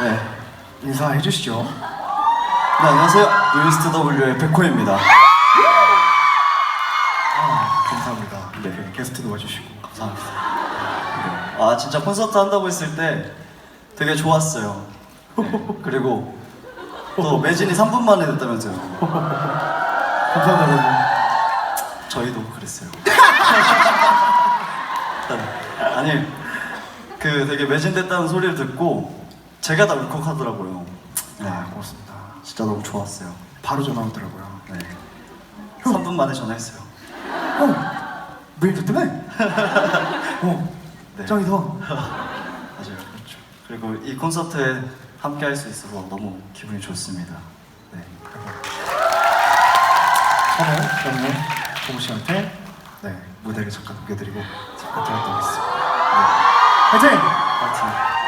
네. 해주시죠. 네, 안녕하세요. 뉴이스트 W의 백호입니다. 아, 감사합니다. 네. 게스트도 와주시고 감사합니다. 아, 진짜 콘서트 한다고 했을 때 되게 좋았어요. 네, 그리고 또 매진이 3분 만에 됐다면서요. 감사합니다. 저희도 그랬어요. 아니, 그 되게 매진됐다는 소리를 듣고 제가 다 울컥하더라고요. 네, 아, 고맙습니다. 진짜 너무 좋았어요. 바로 전화 오더라고요. 네. 3분 만에 전화했어요. 형, 매일 듣더래? 어, 네. 짱이다. 맞아요. 그렇죠. 그리고 이 콘서트에 함께 할 수 있어서 너무 기분이 좋습니다. 네. 저는 그러면 동우 씨한테 네, 무대를 잠깐 넘겨드리고 잠깐 들었다 오겠습니다. 네. 화이팅!